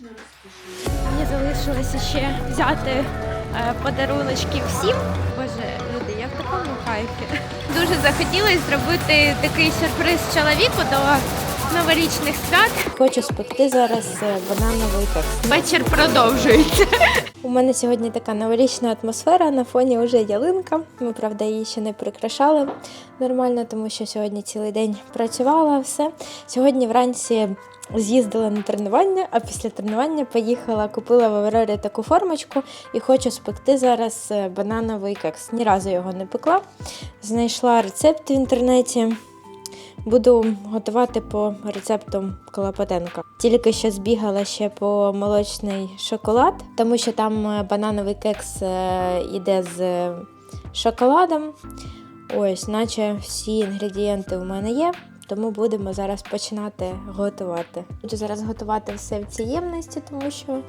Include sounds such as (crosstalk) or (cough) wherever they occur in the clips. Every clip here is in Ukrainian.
Мені залишилося ще взяти е, подаруночки всім. Боже, люди, я в такому кайфі. Дуже захотілося зробити такий сюрприз чоловіку до новорічних свят. Хочу спекти зараз е, банановий кекс. Вечір продовжується. У мене сьогодні така новорічна атмосфера. На фоні вже ялинка. Ми, правда, її ще не прикрашали нормально, тому що сьогодні цілий день працювала все. Сьогодні вранці з'їздила на тренування, а після тренування поїхала, купила в Аврорі таку формочку і хочу спекти зараз е, банановий кекс. Ні разу його не пекла. Знайшла рецепт в інтернеті. Буду готувати по рецепту Колопотенка. Тільки що збігала ще по молочний шоколад, тому що там е, банановий кекс е, іде з шоколадом. Ось, наче всі інгредієнти у мене є, тому будемо зараз починати готувати. Буду зараз готувати все в цій тому що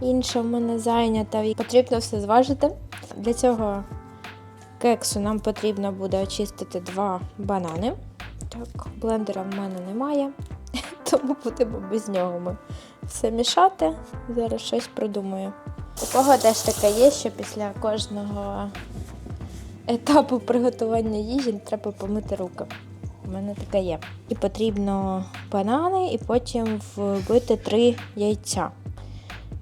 інша в мене зайнята. І Потрібно все зважити. Для цього кексу нам потрібно буде очистити два банани. Так, блендера в мене немає, (laughs) тому будемо без нього ми все мішати. Зараз щось придумаю. У кого теж таке є, що після кожного етапу приготування їжі треба помити руки. У мене таке є. І потрібно банани, і потім вбити три яйця.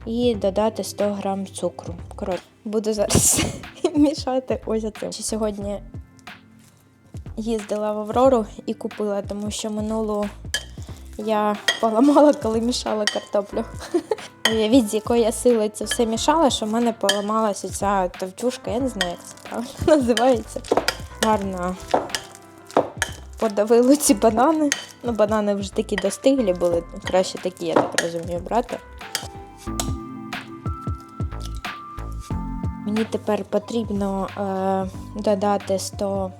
І додати 100 грам цукру. Коротше, буду зараз (laughs) мішати ось цим. Сьогодні їздила в Аврору і купила, тому що минулу я поламала, коли мішала картоплю. (laughs) Уявіть, з я силою це все мішала, що в мене поламалася ця товчушка, я не знаю, як це правильно (laughs) називається. Гарно подавило ці банани. Ну, банани вже такі достиглі були, краще такі, я так розумію, брати. Мені тепер потрібно е, додати 100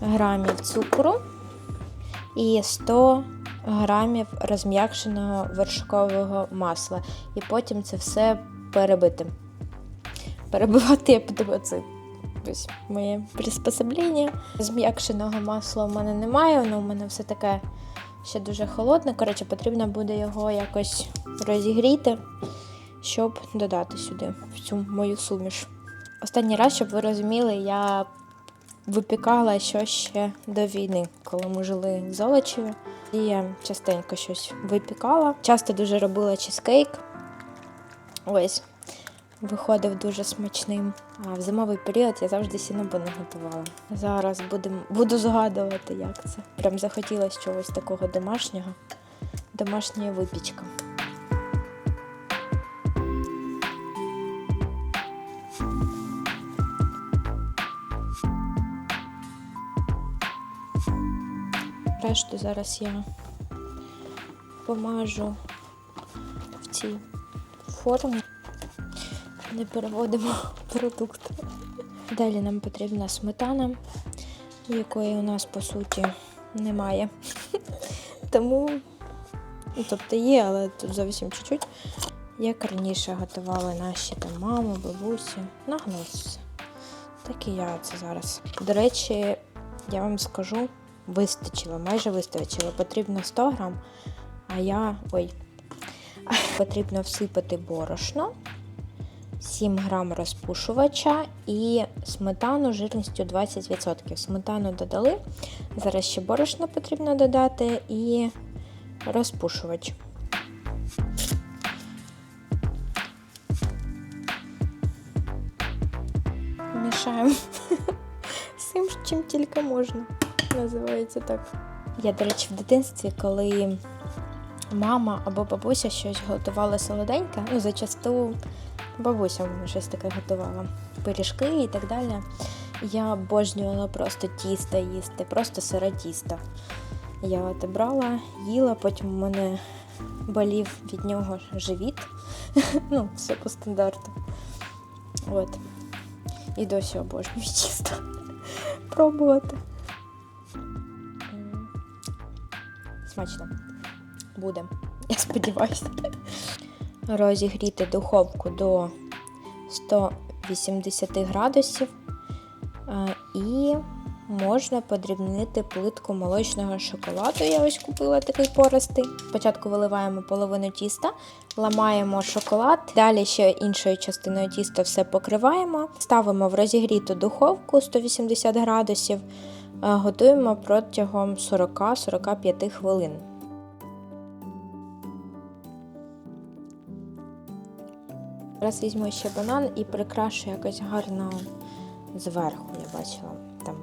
грамів цукру і 100 грамів розм'якшеного вершкового масла. І потім це все перебити. Перебивати я буду оце. Ось моє приспособлення. Зм'якшеного масла у мене немає, воно у мене все таке ще дуже холодне. Коротше, потрібно буде його якось розігріти, щоб додати сюди, в цю мою суміш. Останній раз, щоб ви розуміли, я випікала що ще до війни, коли ми жили в Золочеві. І я частенько щось випікала. Часто дуже робила чизкейк. Ось. Виходив дуже смачним. А в зимовий період я завжди сінобони готувала. Зараз будем, буду згадувати, як це. Прям захотілося чогось такого домашнього. Домашня випічка. Решту зараз я помажу в цій формі. Не переводимо продукти. Далі нам потрібна сметана, якої у нас по суті немає. Тому, ну, тобто є, але тут зовсім чуть-чуть. Як раніше готували наші там мами, бабусі. Нагнувся. Так і я це зараз. До речі, я вам скажу, вистачило, майже вистачило. Потрібно 100 грам, а я. ой. Потрібно всипати борошно, 7 грам розпушувача і сметану жирністю 20%. Сметану додали. Зараз ще борошно потрібно додати і розпушувач. Мішаємо (laughs) всім, чим тільки можна. Називається так. Я, до речі, в дитинстві, коли мама або бабуся щось готувала солоденьке, ну, зачасту бабуся мені щось таке готувала. Пиріжки і так далі. Я обожнювала просто тісто їсти, просто сире тісто. Я от брала, їла, потім у мене болів від нього живіт. (laughs) ну, все по стандарту. От. І досі обожнюю тісто. (laughs) Пробувати. Смачно. Буде. (laughs) Я сподіваюся. Розігріти духовку до 180 градусів е, і можна подрібнити плитку молочного шоколаду. Я ось купила такий пористий. Спочатку виливаємо половину тіста, ламаємо шоколад, далі ще іншою частиною тіста все покриваємо, ставимо в розігріту духовку 180 градусів, е, готуємо протягом 40-45 хвилин. Зараз візьму ще банан і прикрашу якось гарно зверху. Я бачила там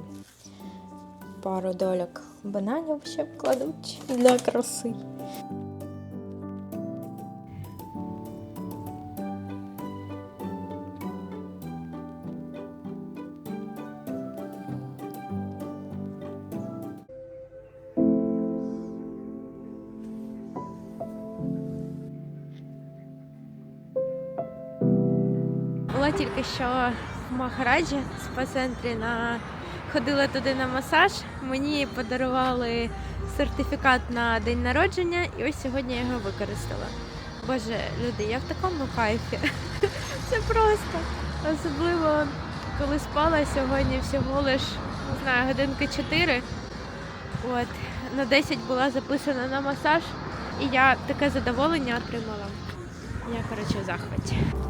пару дольок бананів ще вкладуть для краси. Махараджі спа-центрі на ходила туди на масаж. Мені подарували сертифікат на день народження, і ось сьогодні я його використала. Боже, люди, я в такому кайфі. (laughs) Це просто. Особливо коли спала сьогодні всього лиш, не знаю, годинки 4. От, на 10 була записана на масаж, і я таке задоволення отримала. Я, коротше, в захваті.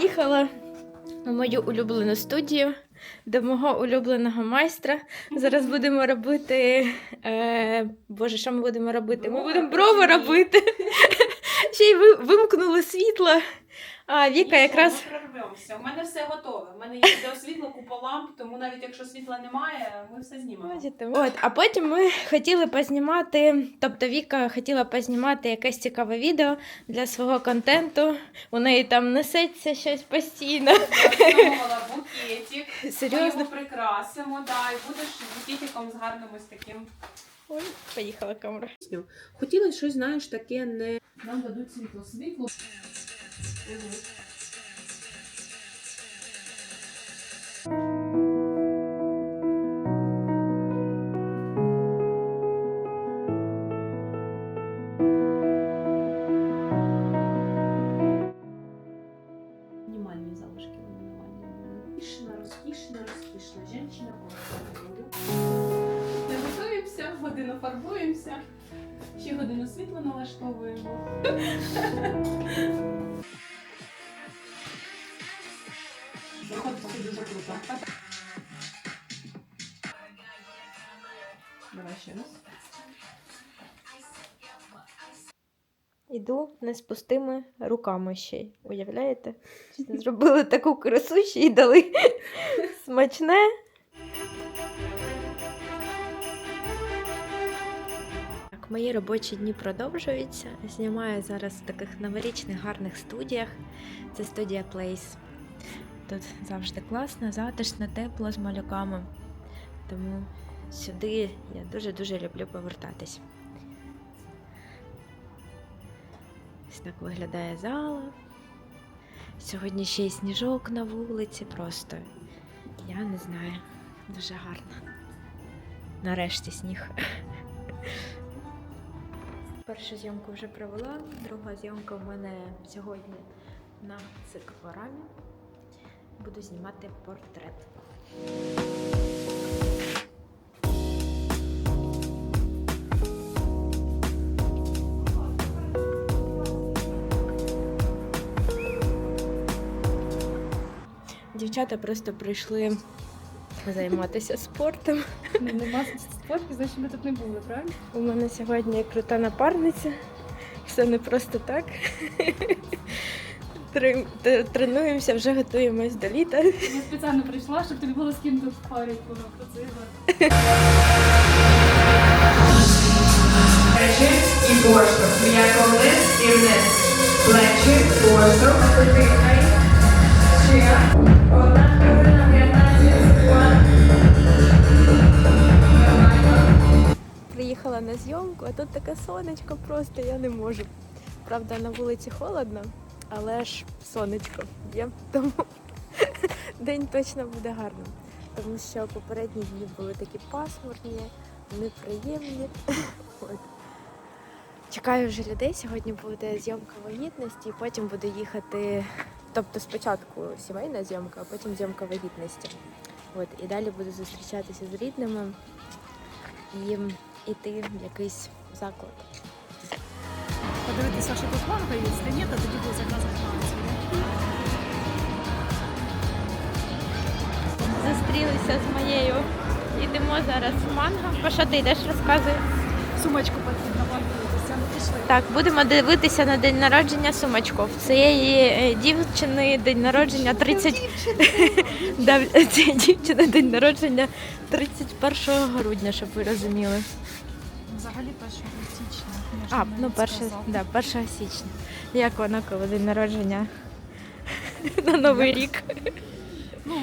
Приїхала у мою улюблену студію до мого улюбленого майстра. Зараз будемо робити. Е, Боже, що ми будемо робити? Ми будемо брови робити. Ще й вимкнули світло. А Віка якраз. Ми прорвемося. У мене все готове. У мене є відеосвітло, купа ламп, тому навіть якщо світла немає, ми все знімемо. Бачите, От, а потім ми хотіли познімати, тобто Віка хотіла познімати якесь цікаве відео для свого контенту. У неї там несеться щось постійно. Я замовила букетик. Ми Серйозно. його прикрасимо, да, і будеш букетиком з гарним ось таким. Ой, поїхала камера. Хотілося щось, знаєш, таке не. Нам дадуть світло. Світло. Uhum. Давай ще раз. Іду не з пустими руками ще й. Уявляєте? Зробили таку красу ще й дали (laughs) смачне. Так, мої робочі дні продовжуються. Знімаю зараз в таких новорічних гарних студіях. Це студія Place. Тут завжди класно, затишно, тепло з малюками. Тому сюди я дуже-дуже люблю повертатись. Ось так виглядає зала. Сьогодні ще й сніжок на вулиці, просто я не знаю. Дуже гарно. Нарешті сніг. Першу зйомку вже провела, друга зйомка в мене сьогодні на цикорамі. Буду знімати портрет. Дівчата просто прийшли займатися спортом. Ну, нема спорту, значить ми тут не були, правильно? У мене сьогодні крута напарниця. Все не просто так. Трен- т- Тренуємося, вже готуємось до літа. Я спеціально прийшла, щоб тобі було з ким тут парі працювати. Плечі і поштовх. М'яко вниз і вниз. Плечі, поштовх. Приїхала на зйомку, а тут таке сонечко просто, я не можу. Правда, на вулиці холодно, але ж сонечко є, (laughs) тому день точно буде гарним. Тому що попередні дні були такі пасмурні, неприємні. (laughs) От. Чекаю вже людей. Сьогодні буде зйомка вагітності, і потім буду їхати. Тобто спочатку сімейна зйомка, а потім зйомка вагітності. От, і далі буду зустрічатися з рідними і йти в якийсь заклад. подивитися, що тут манго є, якщо ні, то тоді буде заказати манго. Зустрілися з моєю. Йдемо зараз в манго. По що ти йдеш, розказуй. Сумочку потрібно. Так, будемо дивитися на день народження сумочку. Цієї е, дівчини день народження 30... (laughs) Цієї дівчини день народження 31 грудня, щоб ви розуміли. Взагалі 1 січня. А, ну навіть перше, да, 1 січня. Як вона коли день народження? (laughs) На Новий рік. Ну,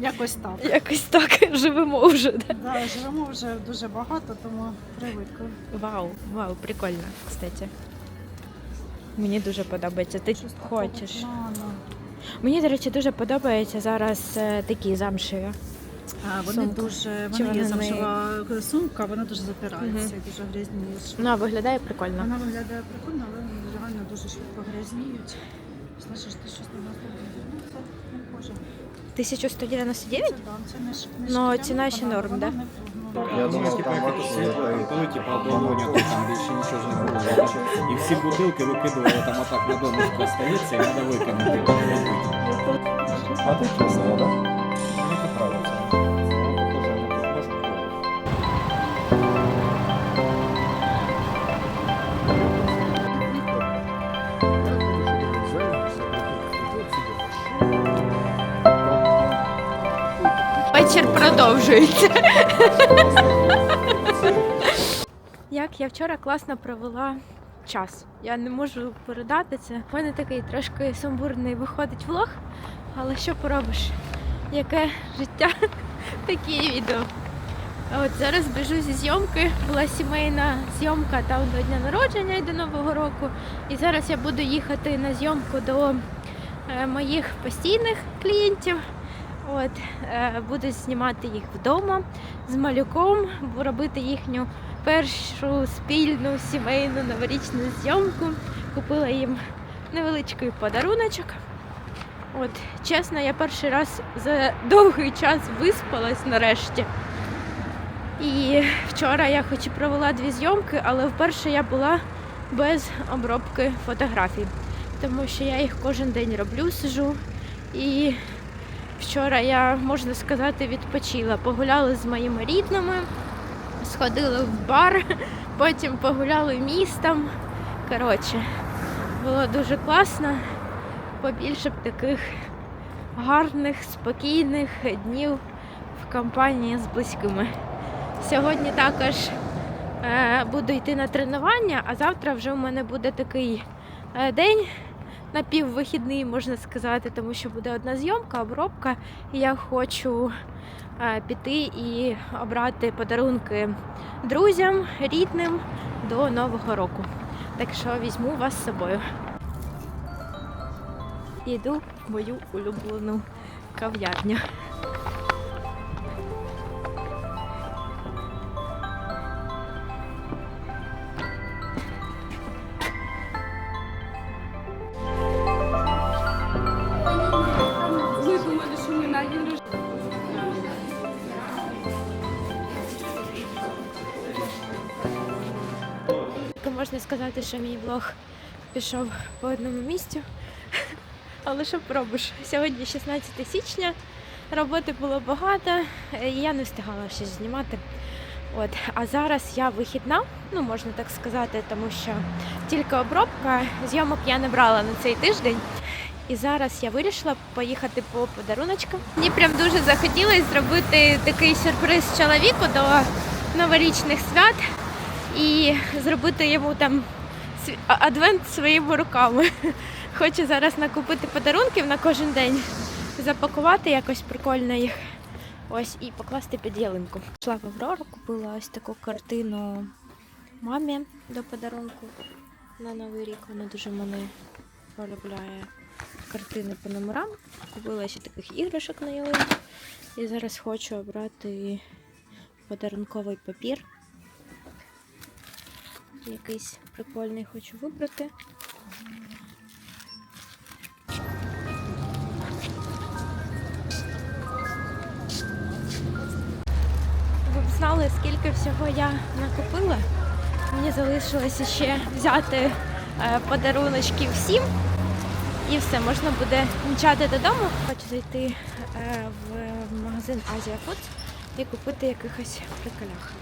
якось так. Якось так живемо вже. Да? Да, живемо вже дуже багато, тому привикли. Вау, вау, прикольно, кстати. Мені дуже подобається. Ти Щось такого хочеш. плану. Мені, до речі, дуже подобається зараз е, такі замшеві. А, вони Сумка. дуже, Чи вони є вона не- замшева сумка, вона дуже запирається, і дуже грязніє. Ну, а виглядає прикольно. Вона виглядає прикольно, але реально дуже швидко грязніють. Слышиш, ти щось на нас Ну, це не боже. 1199? Це да, це не ш- не Ну, ціна ще норм, вона да? ну, Я думаю, типа як це світло, і коли типу, оболоню, то там більше нічого не було. І всі бутилки викидували там отак на донечку остається, і треба викинути. А ти чесно, так? Вечір продовжується. Як я вчора класно провела час. Я не можу передати це. У мене такий трошки сумбурний виходить влог, але що поробиш? Яке життя, (laughs) такі відео. От зараз біжу зі зйомки. Була сімейна зйомка там до дня народження і до Нового року. І зараз я буду їхати на зйомку до е, моїх постійних клієнтів. От, е, буду знімати їх вдома з малюком, робити їхню першу спільну сімейну новорічну зйомку. Купила їм невеличкий подаруночок. От, чесно, я перший раз за довгий час виспалась нарешті. І вчора я хоч і провела дві зйомки, але вперше я була без обробки фотографій, тому що я їх кожен день роблю, сижу. І вчора я, можна сказати, відпочила. Погуляли з моїми рідними, сходили в бар, (laughs) потім погуляли містом. Коротше, було дуже класно. Побільше б таких гарних, спокійних днів в компанії з близькими. Сьогодні також е, буду йти на тренування, а завтра вже у мене буде такий е, день напіввихідний, можна сказати, тому що буде одна зйомка, обробка, і я хочу е, піти і обрати подарунки друзям, рідним до Нового року. Так що візьму вас з собою. Іду в мою улюблену кав'ярню. То сказати, що мій влог пішов по одному місцю. (laughs) Але що пробиш? Сьогодні 16 січня, роботи було багато, і я не встигала щось знімати. От. А зараз я вихідна, ну можна так сказати, тому що тільки обробка, зйомок я не брала на цей тиждень. І зараз я вирішила поїхати по подаруночкам. Мені прям дуже захотілося зробити такий сюрприз чоловіку до новорічних свят і зробити йому там адвент своїми руками. (laughs) Хочу зараз накупити подарунків на кожен день, запакувати якось прикольно їх. Ось і покласти під ялинку. Пішла в Аврору, купила ось таку картину мамі до подарунку на Новий рік. Вона дуже мене полюбляє картини по номерам. Купила ще таких іграшок на ялинку. І зараз хочу обрати подарунковий папір. Якийсь прикольний хочу вибрати. Ви б знали, скільки всього я накупила. Мені залишилося ще взяти е, подаруночки всім. І все, можна буде мчати додому. Хочу зайти е, в магазин Азія Foods і купити якихось приколях.